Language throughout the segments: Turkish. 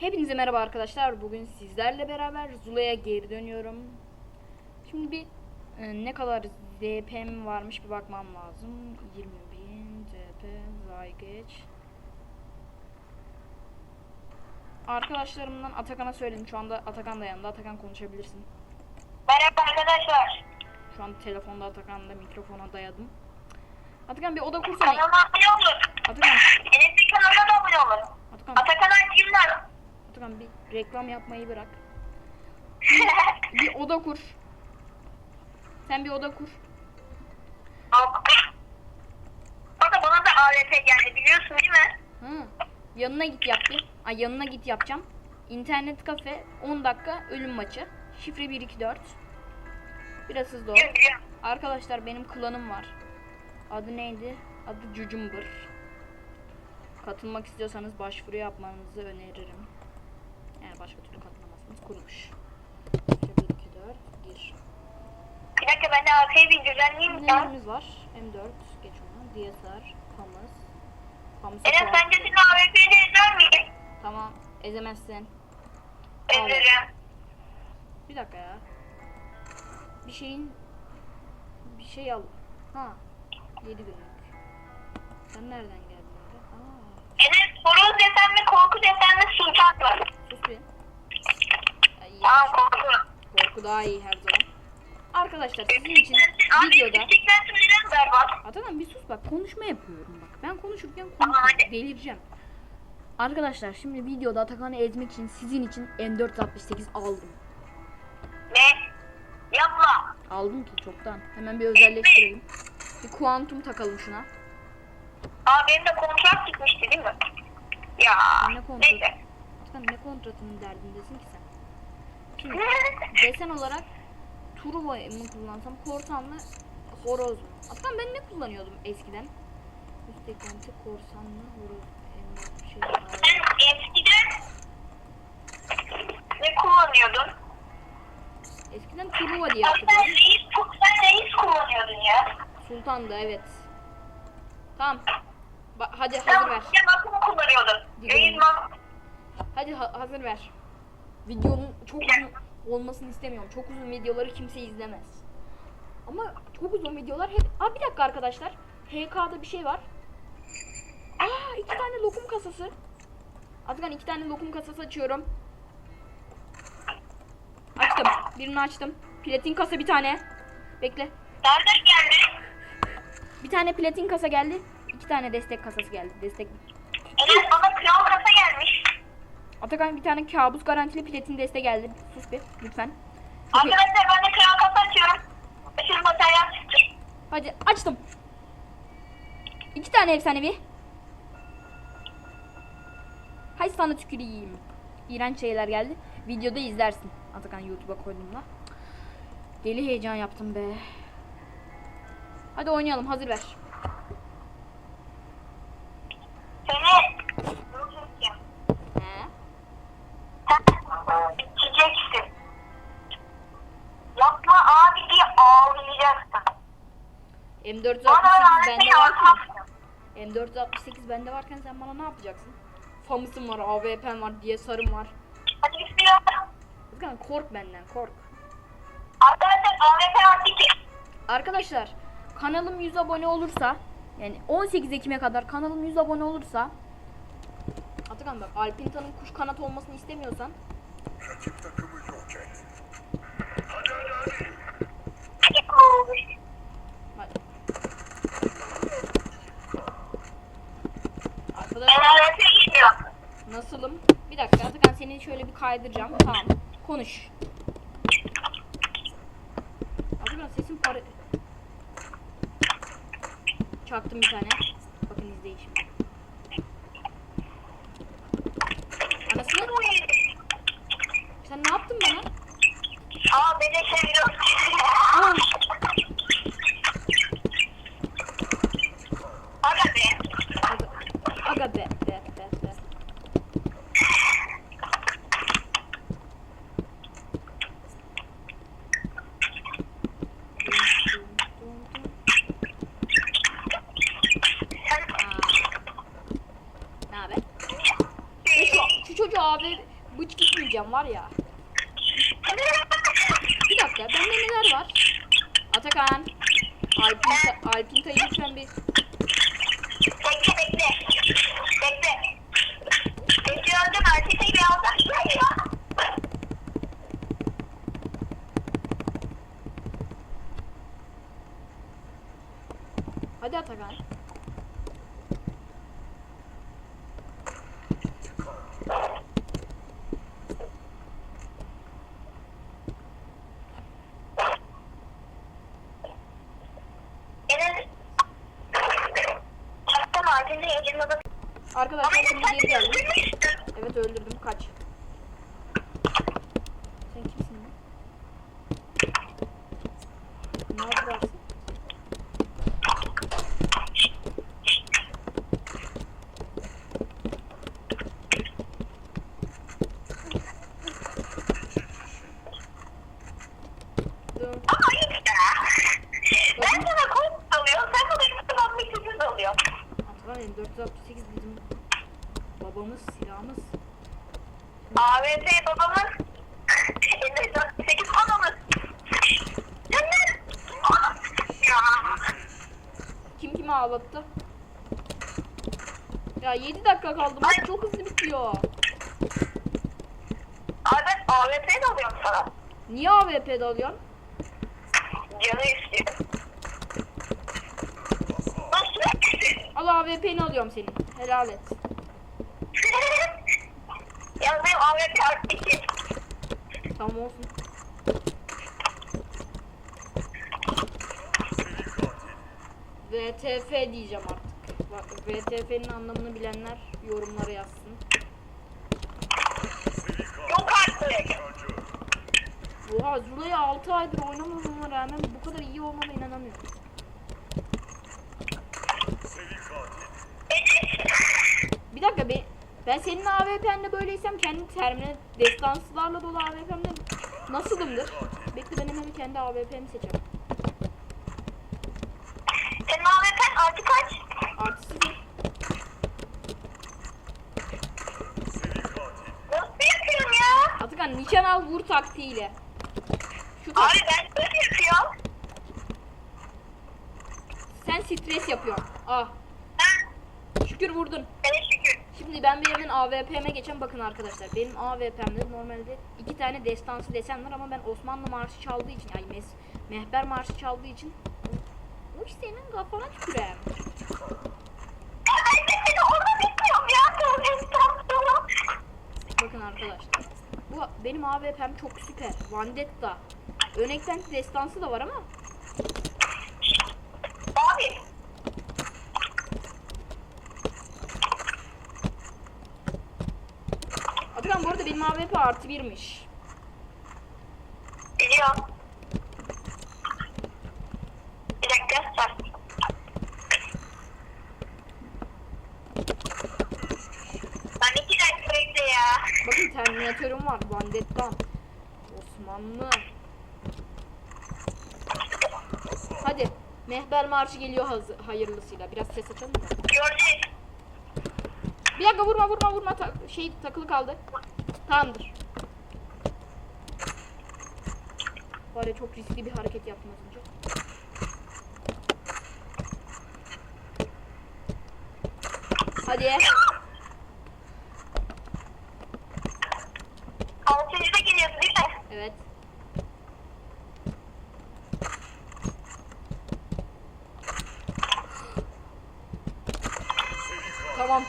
Hepinize merhaba arkadaşlar. Bugün sizlerle beraber Zula'ya geri dönüyorum. Şimdi bir e, ne kadar DP'm varmış bir bakmam lazım. 20.000 DP Zygeç. Arkadaşlarımdan Atakan'a söyledim. Şu anda Atakan da yanında. Atakan konuşabilirsin. Merhaba arkadaşlar. Şu an telefonda Atakan'da mikrofona dayadım. Atakan bir oda kursana. Kanalıma abone olun. Atakan, Enes'in kanalına da abone olun. Atakan, Atakan Aydınlar. Atakan bir reklam yapmayı bırak. Bir oda kur. Sen bir oda kur. Bana bana da AVP geldi biliyorsun değil mi? Ha. Yanına git yap bir. Ay yanına git yapacağım. İnternet kafe 10 dakika ölüm maçı. Şifre 124. Biraz hızlı ol. Arkadaşlar benim klanım var. Adı neydi? Adı Cucumbur. Katılmak istiyorsanız başvuru yapmanızı öneririm. Yani başka türlü katılamazsınız. Kuruluş. Şifre 124 gir. Bir dakika ben de AVP'yi bir düzenleyeyim ya. Nelerimiz var? M4 geç onu. DSR. Famas'a Enes puan- sence senin AVP'ni ezer miyim? Tamam ezemezsin. Ezerim. Bir dakika ya. Bir şeyin bir şey al. Ha. 7 günlük. Sen nereden geldin? Aa, Enes horoz desen mi korku desen mi sultan mı? Tamam korku. korku daha iyi her zaman. Arkadaşlar sizin için videoda? Atakan bir sus bak konuşma yapıyorum bak. Ben konuşurken Tamam, konuş hadi. delireceğim. Arkadaşlar şimdi videoda Atakan'ı ezmek için sizin için M468 aldım. Ne? Yapma. Aldım ki çoktan. Hemen bir özelleştirelim. Bir kuantum takalım şuna. Aa benim de kontrat çıkmıştı değil mi? Ya Sen ne kontratı? neyse. Atakan ne kontratının derdindesin ki sen? Şimdi desen olarak Turbo mu kullansam korsan mı horoz mu? Atakan ben ne kullanıyordum eskiden? Üst eklenti korsan mı horoz mu? Şey Sen eskiden ne kullanıyordun? Eskiden Turbo diye Sen hatırlıyorum. reis, sen reis kullanıyordun ya. Sultan'dı evet. Tamam. Ba- hadi Sen hazır ver. sen akımı kullanıyordun. Reis. Hadi ha- hazır ver. Videonun çok uzun olmasını istemiyorum. Çok uzun videoları kimse izlemez. Ama çok uzun videolar hep... Aa bir dakika arkadaşlar. HK'da bir şey var. Aa iki tane lokum kasası. Atakan iki tane lokum kasası açıyorum. Açtım. Birini açtım. Platin kasa bir tane. Bekle. Nereden geldi? Bir tane platin kasa geldi. İki tane destek kasası geldi. Destek. Enes bana kral. Atakan bir tane kabus garantili platin deste geldi. Sus bir lütfen. Arkadaşlar ben de kral kasa açıyorum. Aşırı materyal çıktı. hadi açtım. İki tane efsanevi. Hay sana tüküreyim. İğrenç şeyler geldi. Videoda izlersin. Atakan YouTube'a koyduğumda. Deli heyecan yaptım be. Hadi oynayalım. Hazır ver. M468 bende varken sen bana ne yapacaksın? Famus'um var, AWP'm var, diye sarım var. Hadi bismillah. Atakan kork benden kork. Arkadaşlar AVP artı iki. Arkadaşlar kanalım 100 abone olursa yani 18 Ekim'e kadar kanalım 100 abone olursa Atakan bak Alpinta'nın kuş kanat olmasını istemiyorsan Rakip takımı yok et. bak. Ben Arkadaşlar AVP gidiyor. nasılım? Bir dakika Atakan seni şöyle bir kaydıracağım. Tamam. Konuş. Atakan sesin para... Çaktım bir tane. Bakın izleyin şimdi. Anasını sen ne yaptın bana? Aa beni seviyor. Aa, Aga be. aga, aga be, be, be, be. Sen Aa. Ne haber? Şey, Şu, şu çocuğu abi bıç gitmeyeceğim var ya. Bir dakika bende neler var? Atakan. Alpin, Alpinta'yı lütfen bir Bekle bekle. Bekle. Öldüm. Ertesi bir alacak ya. pacote. 7 dakika kaldı. Maç çok hızlı bitiyor. Abi ben AVP'yi de alıyorum sana. Niye AWP'de alıyorsun? Canı istiyor. Al AWP'ni alıyorum senin. Helal et. ya benim AVP artı 2. Tamam olsun. VTF diyeceğim artık. VTF'nin anlamını bilenler yorumlara yazsın. Yok artık. Oha Zula'ya 6 aydır oynamamama rağmen bu kadar iyi olmama inanamıyorum. Bir dakika be, ben senin AWP'nde böyleysem kendi termine destansılarla dolu AWP'mde nasılımdır? Bekle ben hemen kendi AWP'mi seçeceğim. Senin AVP'n artı kaç? Artı sıfır. Nasıl yapıyorum ya? Atakan nişan al vur taktiğiyle. Şu tak- Abi ben böyle yapıyorum. Sen stres yapıyorsun. Ah şükür vurdun. ben şükür. Şimdi ben bir hemen AWP'me geçen bakın arkadaşlar. Benim AWP'mde normalde iki tane destansı desen var ama ben Osmanlı marşı çaldığı için yani mes mehber marşı çaldığı için o iş senin kafana tükürem. Ya ben de seni orada bekliyorum ya. Tövbe estağfurullah. Bakın arkadaşlar. Bu benim AWP'm çok süper. Vandetta. Örnekten destansı da var ama Abi. Atakan bu arada benim AWP artı birmiş. Biliyorum. Bir dakika. Bak. Ben iki dakika bekle ya. Bakın Terminatör'üm var. Vandetta. Osmanlı. Hadi. Mehber marşı geliyor hazır, hayırlısıyla. Biraz ses açalım da. Göreceğiz. Bir dakika vurma vurma vurma. Ta- şey takılı kaldı. Tamamdır. Var çok riskli bir hareket yaptım az önce. Hadi. Altıncıda geliyorsun değil mi? Evet. Tamam.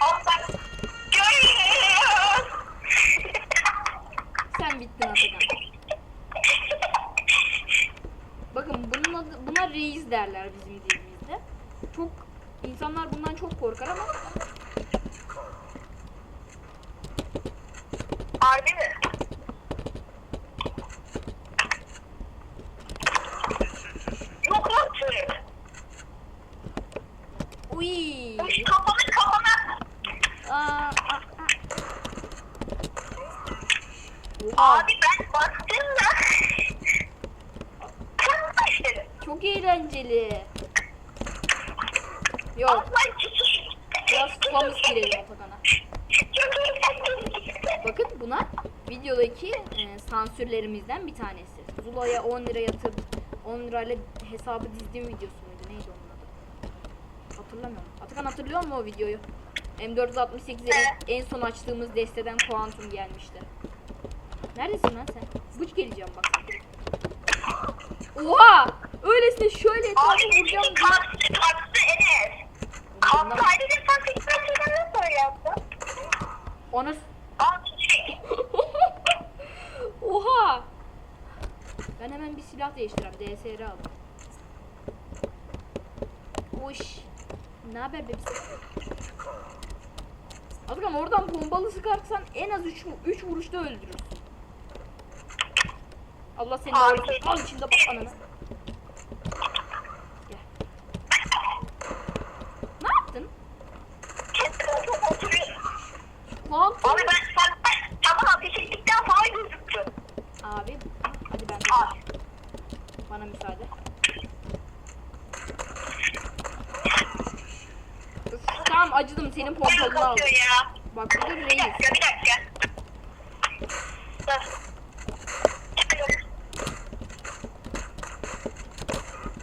Al bak. Görüyoruz. Sen bittin Atakan. Bakın bunun adı, buna reis derler bizim dilimizde. Çok insanlar bundan çok korkar ama Harbi mi? Yok artık. uy. Uş kafanı kafana. Aa, aa, aa. Oha, Abi ben baktığımda başladı. çok eğlenceli. Yok. Biraz kafamız girelim Atakan'a. Çok. Bakın buna videodaki e, sansürlerimizden bir tanesi. Zula'ya 10 lira yatıp 10 lirayla hesabı dizdiğim videosu muydu? Neydi onun adı? Hatırlamıyorum. Atakan hatırlıyor musun o videoyu? M468'e en, son açtığımız desteden Quantum gelmişti. Neredesin lan sen? Bıç geleceğim bak. Oha! Öylesine şöyle etrafı vuracağım kalktı kalktı Enes. Kalktı peki ben seni nasıl öyle çiçek. Oha! Ben hemen bir silah değiştireyim. DSR al. Oş. Ne haber bebisi? Atakan oradan bombalı sıkarsan en az 3 3 vuruşta öldürürsün. Allah seni Abi. öldürsün. Al içinde bak ananı. Gel. Ne yaptın? Lan Abi ben sen tamam ateş ettikten sonra gözüktü. Abi hadi ben de Aa. bana müsaade. Tamam acıdım senin pompalını aldım. Bak bu da reis. dakika bir dakika. Dur.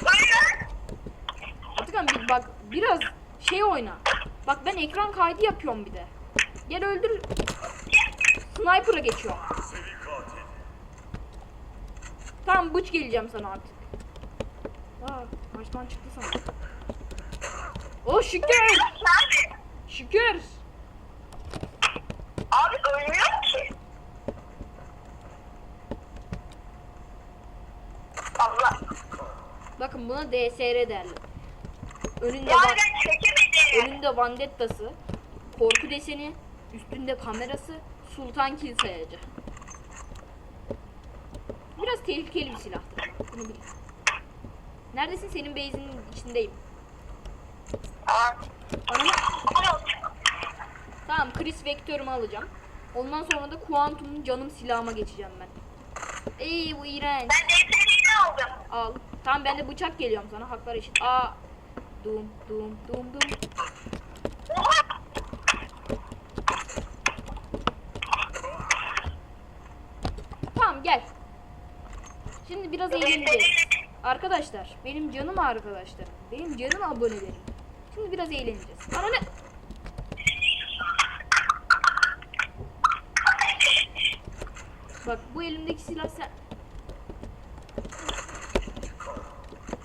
Buyurun. Atakan bir bak biraz şey oyna. Bak ben ekran kaydı yapıyorum bir de. Gel öldür. Sniper'a geçiyorum. Tamam bıç geleceğim sana artık. Aa maçtan çıktı sana. Oh şükür. Şükür. abi ölmüyor ki. Allah. Bakın buna DSR derler. Önünde Ya var. Önünde vandettası, korku deseni, üstünde kamerası, sultan kil sayacı. Biraz tehlikeli bir silahtır. Bunu bil. Neredesin? Senin base'inin içindeyim. Aa, Ananı... Tamam, Chris Vektör'ümü alacağım. Ondan sonra da Quantum'un canım silahıma geçeceğim ben. Ey bu iğrenç. Ben DSL'ini aldım. Al. Tamam ben de bıçak geliyorum sana. Haklar eşit. Aa. Dum dum dum dum. Tamam gel. Şimdi biraz eğleneceğiz. Arkadaşlar, benim canım arkadaşlarım, benim canım abonelerim. Şimdi biraz eğleneceğiz. Bana ne? Bak bu elimdeki silah sen...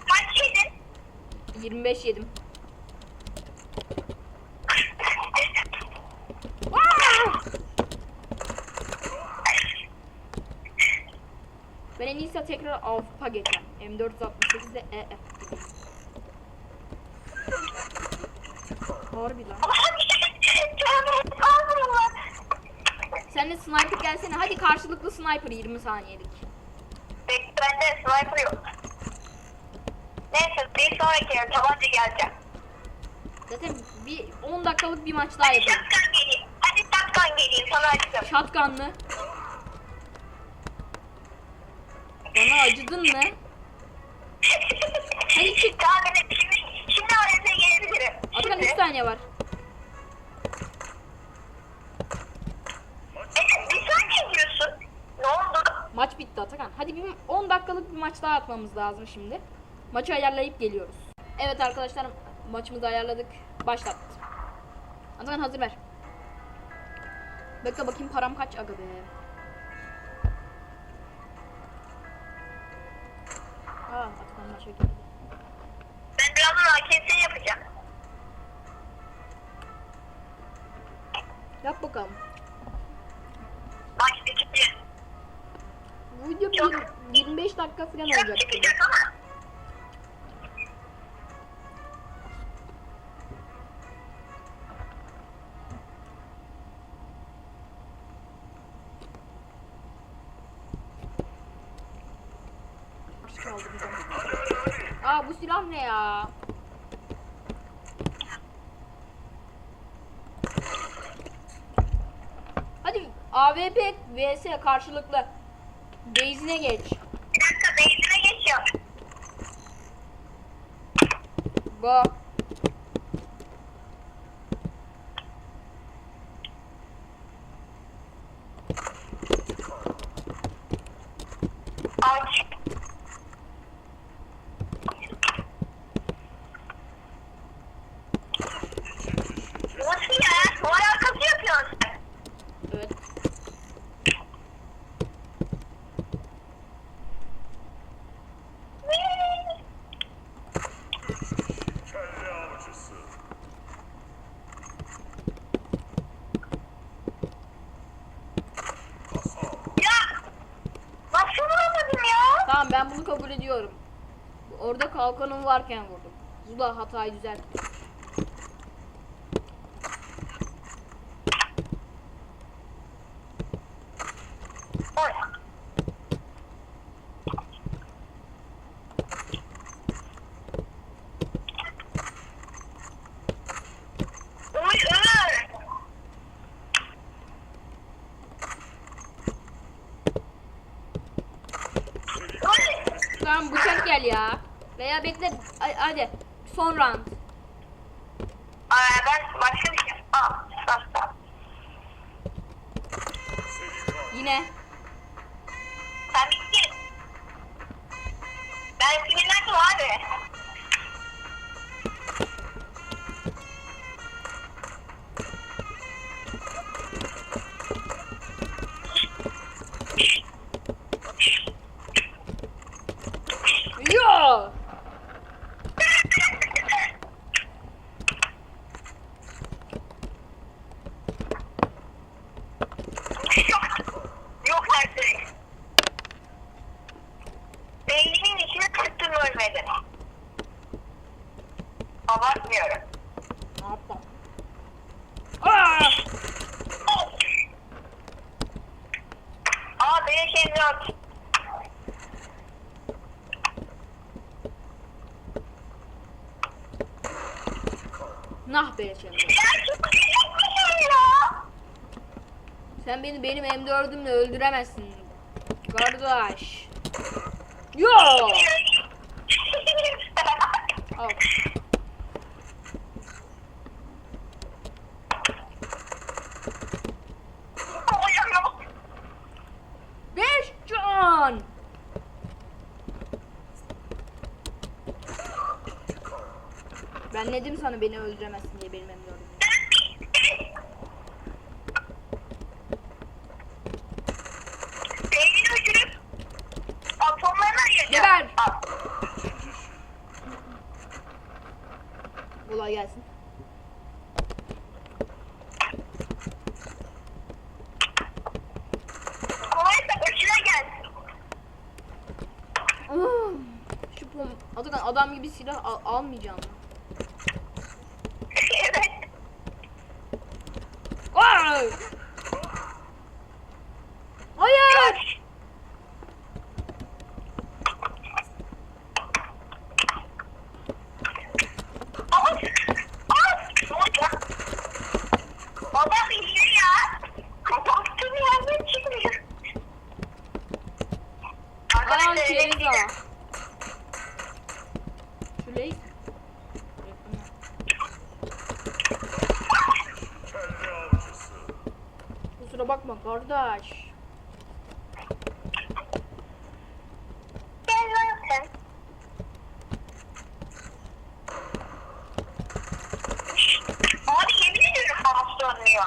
kaç yedin? 25 yedim. Ben en iyisi tekrar Avrupa geçeceğim. M468'de EF. Harbi lan. Sen de sniper gelsene. Hadi karşılıklı sniper 20 saniyelik. Peki bende sniper yok. Neyse bir sonraki yıl tabanca geleceğim. Zaten bir 10 dakikalık bir maç daha Hadi yapalım. şatkan geleyim. Hadi şatkan geleyim sana açtım. Shotgun'lı. Bana acıdın mı? Hadi çık. Tamam evet şimdi, şimdi arasına gelebilirim. Atakan 3 Şimdi. saniye var. Evet bir saniye diyorsun. Ne oldu? Maç bitti Atakan. Hadi bir 10 dakikalık bir maç daha atmamız lazım şimdi. Maçı ayarlayıp geliyoruz. Evet arkadaşlar maçımızı ayarladık. Başlat. Atakan hazır ver. Bekle bakayım param kaç aga be. Aa Atakan maça girdi. Ben birazdan AKS yapacağım. Yap bakalım. Bak çıkıyor. Bu video bir Çok- 25 dakika falan Çok olacak. çıkacak ama. Ne ya? Hadi AWP vs karşılıklı. Base'ine geç. Bir dakika benzine geçiyor. Go. Kabul ediyorum. Orada kalkanım varken vurdum. Zula hatayı düzeltti. Oy. Oy Ömer. Oy. Tamam bıçak gel ya. Veya bekle. Hadi. Son round. Şimdi. Ya çok güzel ya. Sen beni benim M4'ümle öldüremezsin. Kardeş. Yo! Al. Beş can. Ben dedim sana beni öldüremezsin diye benim M4'ümle. Beynini öldürüp atomlarını ayıracağım. Geber. Al. Kolay gelsin. Kolaysa başına gelsin. Ah, Şu pom Atakan adam gibi silah al almayacağım. lan. evet. Ay! Hayır! Ama Aa! Baba hile ya. Kapattım yerden çıkmıyor. Aa Arkadaşlar eve Keriza. gidelim. Şu Leys. Kusura bakma kardeş. Gel lan sen. Abi yemin ediyorum mouse dönmüyor.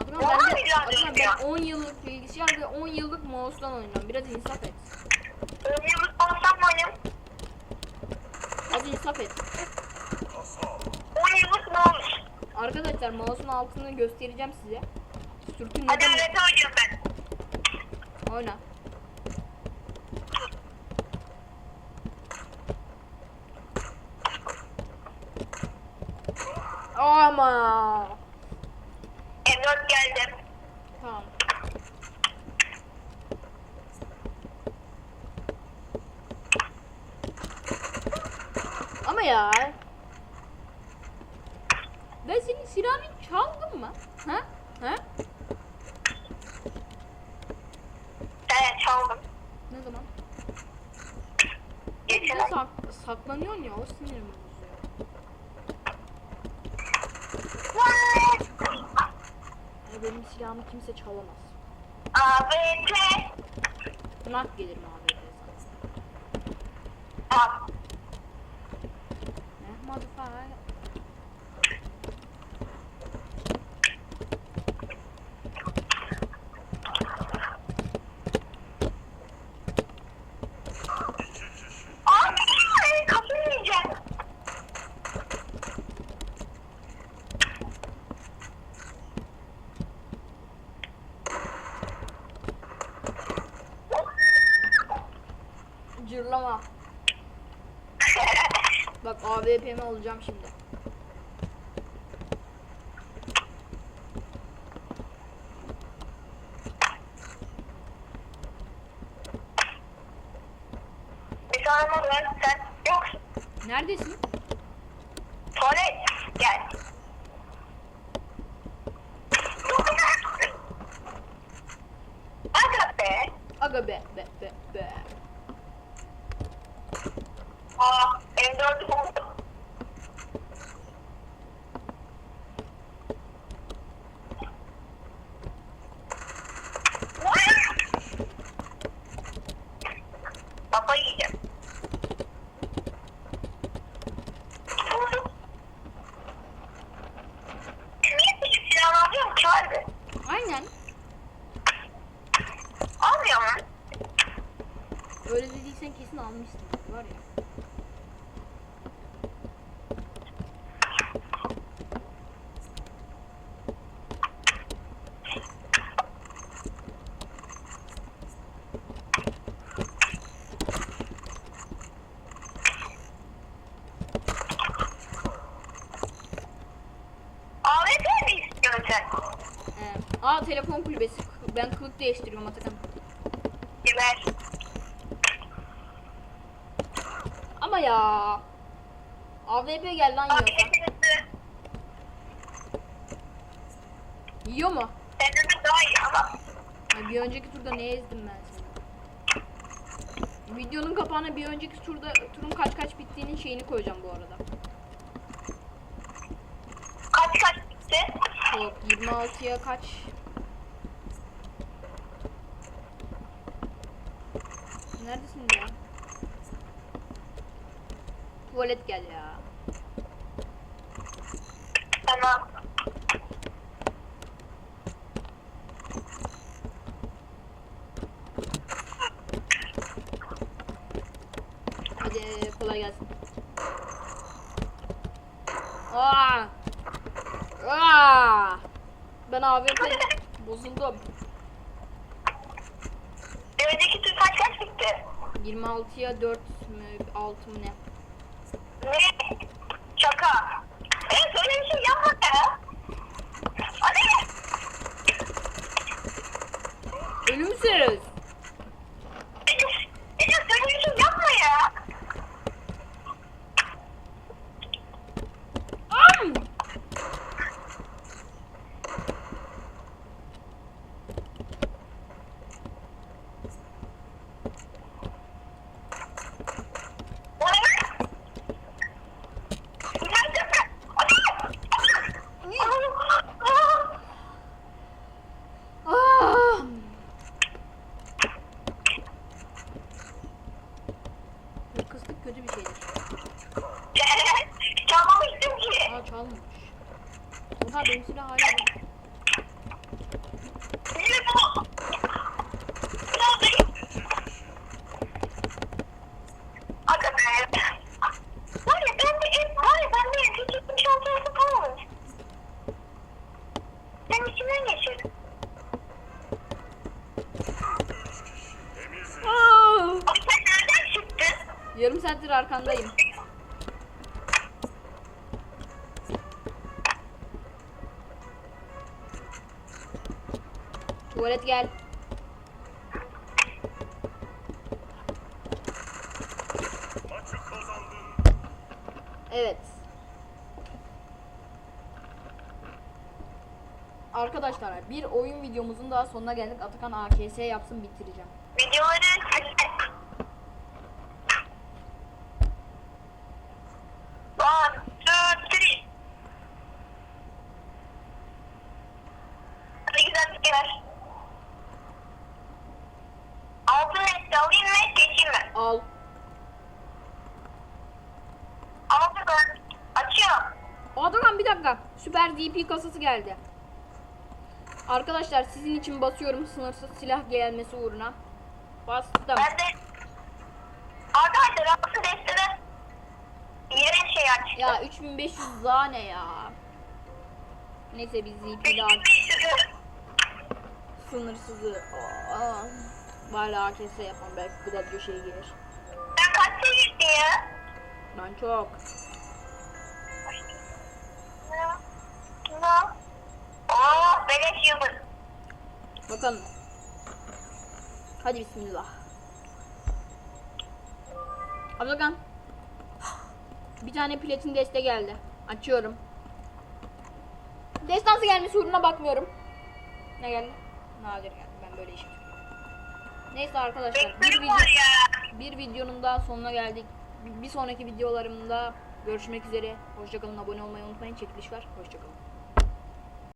Atakan Vallahi ben, de, billahi Atakan ya. ben 10 yıllık bilgisayar ve 10 yıllık mouse'dan oynuyorum. Biraz insaf et. Oynuyoruz olsam oynuyorum. Az insaf et. Oynuyoruz mouse. Arkadaşlar mouse'un altını göstereceğim size. Sürtün Hadi öğrete oynuyorum ben. Oyna. Ama. M4 geldim. Tamam. Ama ya. Ben senin silahını çaldım mı? Ha? Ha? Evet çaldım. Ne zaman? Geçen ay. sak saklanıyorsun ya o sinirimi bozuyor. Yani benim silahımı kimse çalamaz. ABT. Kınak gelirim abi. Al. Ne? Modifier. Abi kafayı yiyeceğim. Bak AWP'mi alacağım şimdi. Bir sorun var. Sen yoksun. Neredesin? Tuvalet. Gel. Aga be. Aga be be be be. Aa, M4'ü buldum. Baba yiyeceğim. Niye küçük silah alıyor mu Çağrı? Aynen. Almıyor mu? Öyle almışsın. Var ya. Aa telefon kulübesi. Ben kılık değiştiriyorum Atakan. Ama ya. AWP gel lan hepinizi Yiyor mu? senden daha iyi ama bir önceki turda ne ezdim ben seni? Videonun kapağına bir önceki turda turun kaç kaç bittiğinin şeyini koyacağım bu arada. kaç kaç bitti? Yok 26'ya kaç? Neredesin ya? Tuvalet gel ya. Tamam. Hadi kolay gelsin. Aa! Aa! Ben AWP bozuldum. Önceki tur kaç kaç bitti? 26'ya 4 mü 6 mı ne? Ne? Şaka. Evet öyle bir şey yapma ya. Hadi. Enes, Enes öyle bir şey yapma ya. Am! O ne lan? Bunlar da mı? Hadi. Ah! Kıstık kötü bir şeydir. Çalmamıştım ki. Aa çalmış. Oha benim silah hala var. Yine bu. Biraz da- Aga be. Var ya ben de en, var ya ben de en küçük bir şanslısı kalmamış. Ben içimden geçirdim. Aa! Abi sen nereden çıktın? Yarım saattir arkandayım. Tuvalet gel. Evet. Arkadaşlar bir oyun videomuzun daha sonuna geldik. Atakan AKS yapsın bitireceğim. Videoları One, two, three. Hadi güzel bir ver. Altın net alayım mı, geçeyim mi? Al. Altın ben açıyorum. Atakan bir dakika. Süper DP kasası geldi. Arkadaşlar sizin için basıyorum sınırsız silah gelmesi uğruna. Bastım. Ben de Arkadaşlar altın destede iğrenç şey açtım. Ya 3500 daha ne ya? Neyse biz ZP daha 3500 sınırsızı. Aa, Bari AKS yapmam belki Gladio şey gelir. Sen kaç seviyorsun ya? Ben çok. Ne? Oo, beleş yıldız. Bakalım. Hadi bismillah. Ablakan. Bir tane platin deste geldi. Açıyorum. Destansı gelmesi uğruna bakmıyorum. Ne geldi? Nadir geldi. Ben böyle işim. Neyse arkadaşlar. Bir, video, bir videonun daha sonuna geldik. Bir sonraki videolarımda görüşmek üzere. Hoşçakalın. Abone olmayı unutmayın. Çekiliş var. Hoşçakalın.